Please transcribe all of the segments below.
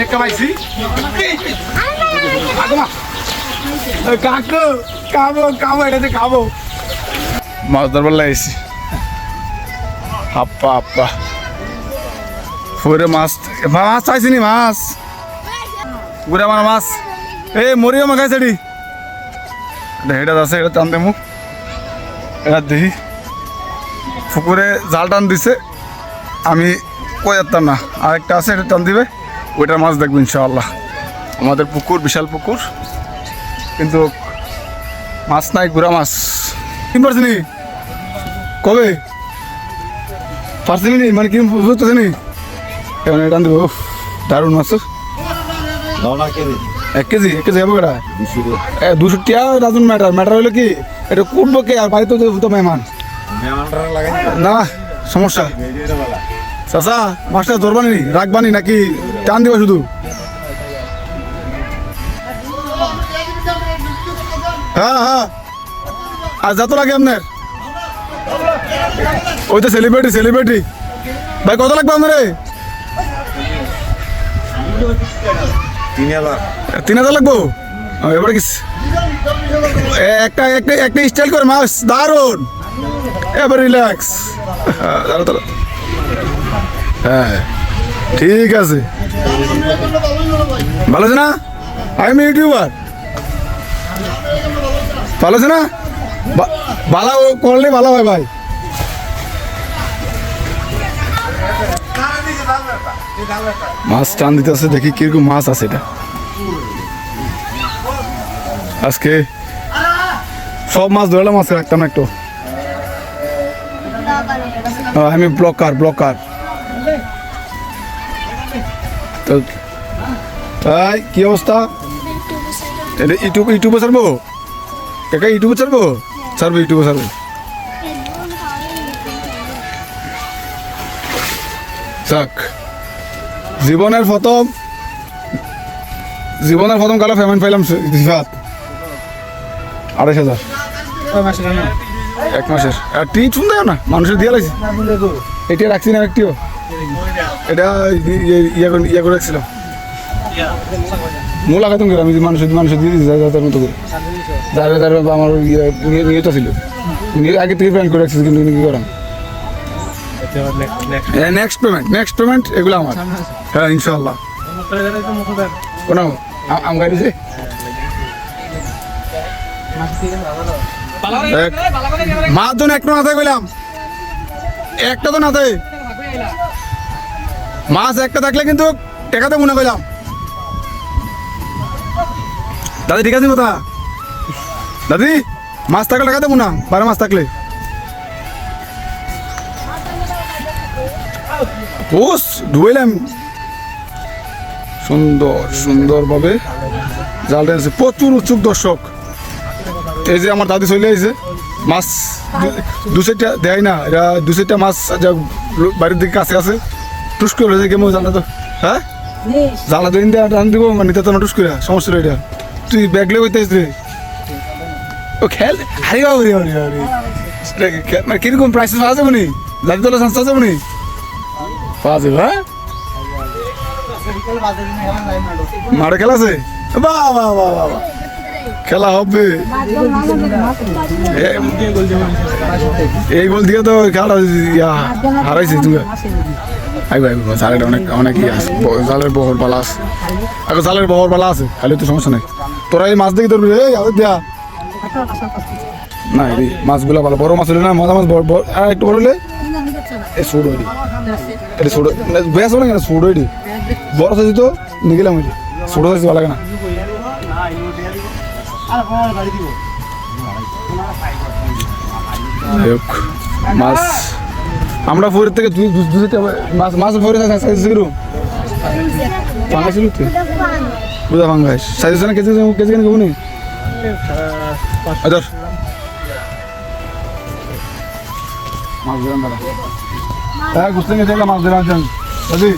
রেখা পাইছি কাকু খাব খাব এটাতে খাব মাছ ধরবার লাগাইছি হাপ্পা হাপ্পা। ফুরে মাছ মাছ চাইছি নি, মাছ? পুরে আমার মাছ। এ, মরিও মাখাই সেটি এটা আছে এটা টান দেবো এটা দেখি। পুকুরে জাল টান দিছে। আমি কই যাতাম না। আরেকটা আছে, এটা টান দিবে। ওইটার মাছ দেখব ইনশাআল্লাহ। আমাদের পুকুর বিশাল পুকুর। কিন্তু মাছ নাই গুড়া মাছ। কিন পারছিনি কবে? পারছিনি নি? মানে কিন বুঝতেছি নি? এবার এটা দিব দারুণ মাছ। এক কেজি? এক কেজি যাব কেটা এ দুশো টিয়া রাজন ম্যাটার। ম্যাটার হলো কি এটা কুটবো কে আর বাড়িতে তো মেহমান। না সমস্যা। চাচা মাছটা ধরবানি রাখবানি নাকি টান দিবা শুধু। হ্যাঁ হ্যাঁ। আর যত লাগে আপনার। ওই তো সেলিব্রিটি সেলিব্রিটি ভাই, কত লাগবে আপনার? তিন হাজার লাগবো? এবারে কি একটা একটা একটা স্টাইল করে মাছ দারুণ এবার রিল্যাক্স হ্যাঁ। ঠিক আছে। ভালো আছে না? আমি ইউটিউবার ভালো আছে না? ভালো করলে ভালো হয় ভাই। মাছ টান দিতে আছে দেখি কীরকম মাছ আছে এটা। আজকে সব মাছ ধরলাম আজকে রাখতাম একটু। আমি ব্লকার ব্লকার তাই কি অবস্থা? এটা ইউটিউব ইউটিউবে ছাড়বো? কাকা ইউটিউবে ছাড়বো? ছাড়বো ইউটিউবে ছাড়বো। যাক জীবনের প্রথম জীবনের প্রথম কালো পেমেন্ট পাইলাম রিফাত। আড়াইশ হাজার। এক মাসের। আর টি দেয় না মানুষের দিয়ে লাগছে এটা রাখছি না একটিও। এটা ইয়ে করে রাখছিলাম। মানুষের মানুষের দিয়ে ছিল। আগে করে রাখছি, কিন্তু করাম নেক্সট পেমেন্ট নেক্সট পেমেন্ট এগুলো আমার। হ্যাঁ ইনশাল্লাহ আম- গাড়ি একটা না থাকে একটা তো না থাকে মাছ একটা থাকলে কিন্তু টেকাতে মনে করলাম। দাদি, ঠিক আছে কথা? দাদি, মাছ থাকলে টাকা দেবো না বারো মাছ থাকলে। পোস ডুবেলাম সুন্দর, সুন্দরভাবে জালটা আছে প্রচুর উৎসুক দর্শক। এই যে আমার দাদি চলে আইছে। মাছ দু- চারটা দেয় না, এরা দু চারটা মাছ যা বাড়ির দিকে কাছে আছে। টুস করে হয়ে কেমন জানলা তো। হ্যাঁ? জানলা তো ইন্ডিয়া টান দিব মানে তো টুস করে, সমস্যা এটা তুই ব্যাগলে হইতে রে ও খেল আরে বাবা রে, আরে আরে। মানে কীরকম প্রাইস পাওয়া যাবে নি? দাদি তোলা সংস্থা যাবে নি? পাওয়া যাবে হ্যাঁ? মাঠে খেলা আছে? বাহ বাহ বাহ বাহ। খেলা হবে। এই গোল দিয়ে তো খেলাটা ইয়া হারাইছি তুমি আই ভাই জালের অনেক অনেক ইয়ে আছে। জালের বহর পালা আছে। এখন জালের বহর পালা আছে। খালি তো সমস্যা নাই। তোরা এই মাছ দেখি ধরবি এই আবার দিয়া। না এই মাছগুলো ভালো। বড় মাছ হলে না, মজা মাছ বড় আর একটু বড় হলে এই সুড হইলি এটা সুড বেশ বলে কেন সুড হইলি বড় সাইজ তো, নিগেলাম হইলি সুড সাইজ ভালো লাগে না। মাছ আমরা ফুরের থেকে দুই দু দুই মাছ মাছ ফুরে সাইজ ছিল পাঙ্গাস ছিল তো বুঝা পাঙ্গাস সাইজ না কেজি কেজি কেন কেমন? আদর। মাছ ধরান দাদা হ্যাঁ গুছতে গেছে মাছ ধরান যান দাদি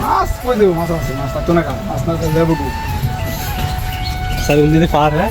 মাছ কই দেবো? মাছ আছে, মাছ থাকতো না কেন মাছ না থাকলে যাব কো? সাইকেল দিতে পার হ্যাঁ?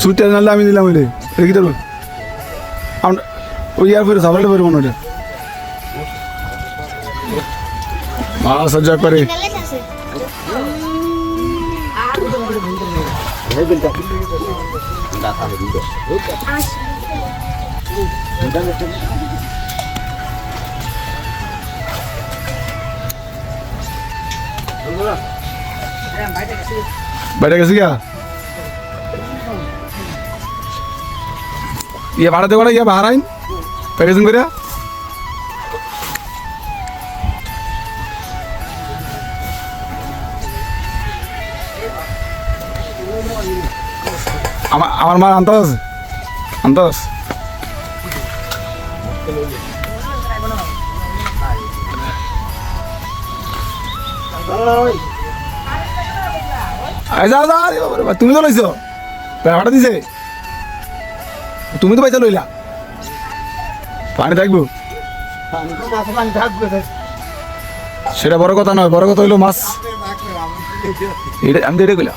সুইটার নাহলে আমি দিলাম ওইটা রেখে দেবো আমরা ওই ইয়ার ফেরে সাবালটা ফেরবো না ওটা মা সজ্জা করে বাইরে গেছি গা ইয়ে ভাড়াতে করে ইয়ে ভাড়াইন প্যাকেজিং করে আমার আমার মা আনতে আছে আনতে আছে তুমি তো লইছো ভাড়া দিছে তুমি তো পয়সা লইলা। পানি থাকব? সেটা বড় কথা নয়, বড় কথা হইল মাছ। আমি তো এটা কইলাম।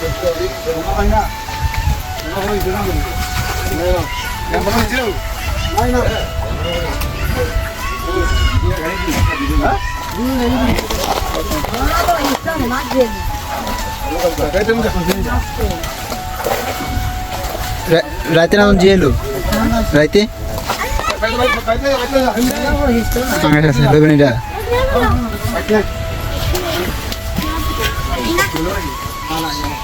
এটা তাহলে কে করবে?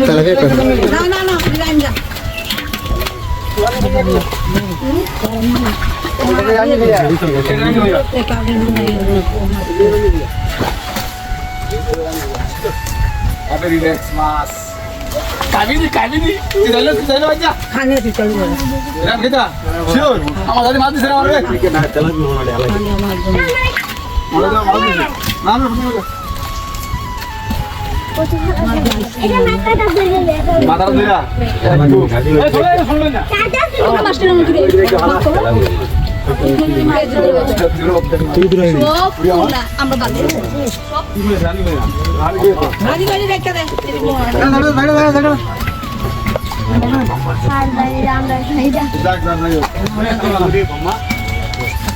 আমারে না না মাথার দিরা এই চলে শুনলে না আমরা বাদ গাড়ি গাড়ি রেখে দে যাক যাক যাক মাছ না মাছ চলে মাছ মাঝে আলো না মারা তো যাই না এই চলে গিয়ে গিয়ে গিয়ে না থাক রেখে দে কালে আমরা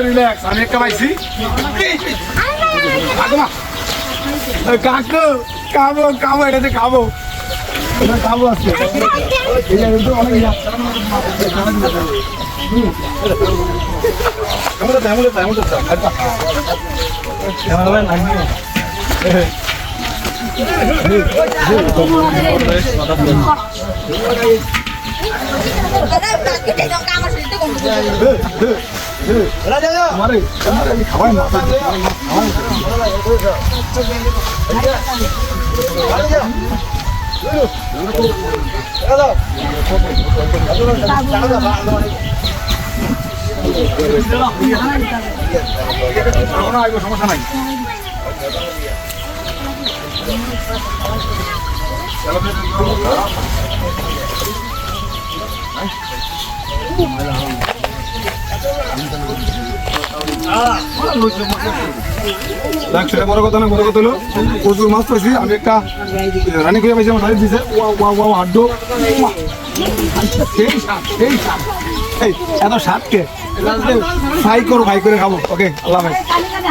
রিল্যাক্স আমি একটা পাইছি কাকু খাব খাব এটাতে খাব এটা খাব আজকে এটা কিন্তু অনেক ইয়া। এমন তো, এমন কোনো আইবো, সমস্যা নাই দেখ, সেটা বড় কথা না, বড় কথা হলো প্রচুর মাছ পাইছি, আমি একটা রানী খুঁজে পাইছি, আমার দিছে। ওয়া ওয়া ওয়া হাড্ডো। এত স্বাদ কে ফ্রাই করো, ফ্রাই করে খাব। ওকে, আল্লাহ হাফেজ।